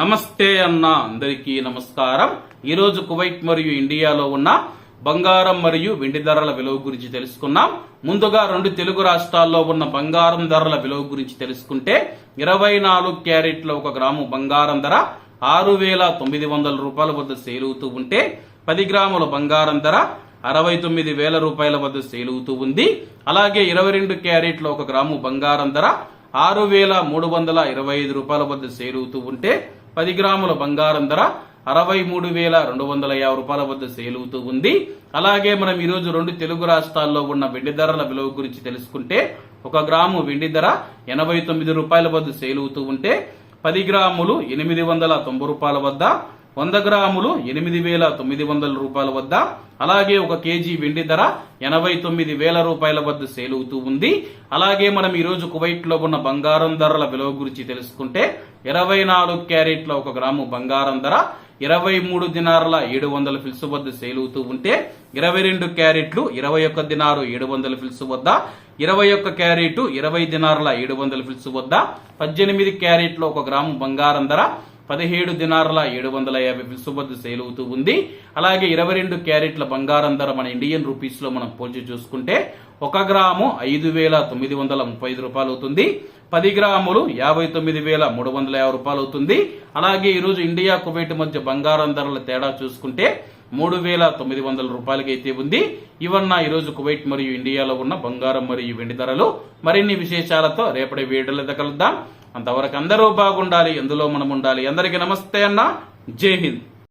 నమస్తే అన్న అందరికీ నమస్కారం. ఈరోజు కువైట్ మరియు ఇండియాలో ఉన్న బంగారం మరియు వెండి ధరల విలువ గురించి తెలుసుకున్నాం. ముందుగా రెండు తెలుగు రాష్ట్రాల్లో ఉన్న బంగారం ధరల విలువ గురించి తెలుసుకుంటే ఇరవై నాలుగు క్యారెట్ల ఒక గ్రాము బంగారం ధర ఆరు వేల తొమ్మిది వందల రూపాయల వద్ద సేల్ అవుతూ ఉంటే పది గ్రాముల బంగారం ధర అరవై తొమ్మిది వేల రూపాయల వద్ద సేల్ అవుతూ ఉంది. అలాగే ఇరవై రెండు క్యారెట్ల ఒక గ్రాము బంగారం ధర ఆరు వేల మూడు వందల ఇరవై ఐదు రూపాయల వద్ద సేల్ అవుతూ ఉంటే పది గ్రాముల బంగారం ధర అరవై మూడు వేల రెండు వందల యాభై రూపాయల వద్ద సేల్ అవుతూ ఉంది. అలాగే మనం ఈరోజు రెండు తెలుగు రాష్ట్రాల్లో ఉన్న వెండి ధరల విలువ గురించి తెలుసుకుంటే ఒక గ్రాము వెండి ధర ఎనభై తొమ్మిది రూపాయల వద్ద సేల్ అవుతూ ఉంటే పది గ్రాములు ఎనిమిది వందల తొంభై రూపాయల వద్ద వంద గ్రాములు ఎనిమిది వేల తొమ్మిది వందల రూపాయల వద్ద అలాగే ఒక కేజీ వెండి ధర ఎనభై తొమ్మిది వేల రూపాయల వద్ద సేల్ అవుతూ ఉంది. అలాగే మనం ఈరోజు కువైట్లో ఉన్న బంగారం ధరల విలువ గురించి తెలుసుకుంటే ఇరవై నాలుగు క్యారెట్ల ఒక గ్రాము బంగారం ధర ఇరవై మూడు దినారుల ఏడు వందల ఫిల్స్ వద్ద సేల్ అవుతూ ఉంటే ఇరవై రెండు క్యారెట్లు ఇరవై ఒక్క దినారు ఏడు వందల ఫిల్స్ వద్ద ఇరవై ఒక్క క్యారెట్ ఇరవై దినారుల ఏడు వందల ఫిల్స్ వద్ద పద్దెనిమిది క్యారెట్లు ఒక గ్రాము బంగారం ధర పదిహేడు దినారుల ఏడు వందల యాభై విసుబద్దు సేల్ అవుతూ ఉంది. అలాగే ఇరవై రెండు క్యారెట్ల బంగారం ధర మన ఇండియన్ రూపీస్లో మనం పోల్చి చూసుకుంటే ఒక గ్రాము ఐదు వేల తొమ్మిది వందల ముప్పై ఐదు రూపాయలు అవుతుంది. పది గ్రాములు యాభై తొమ్మిది వేల మూడు వందల యాభై రూపాయలు అవుతుంది. అలాగే ఈరోజు ఇండియా కువైట్ మధ్య బంగారం ధరల తేడా చూసుకుంటే మూడు వేల తొమ్మిది వందల రూపాయలకి అయితే ఉంది. ఇవన్న ఈరోజు కువైట్ మరియు ఇండియాలో ఉన్న బంగారం మరియు వెండి ధరలు. మరిన్ని విశేషాలతో రేపటి వీడియోలో కలుద్దాం. అంతవరకు అందరూ బాగుండాలి. ఎందులో మనం ఉండాలి అందరికీ నమస్తే అన్న. జై హింద్.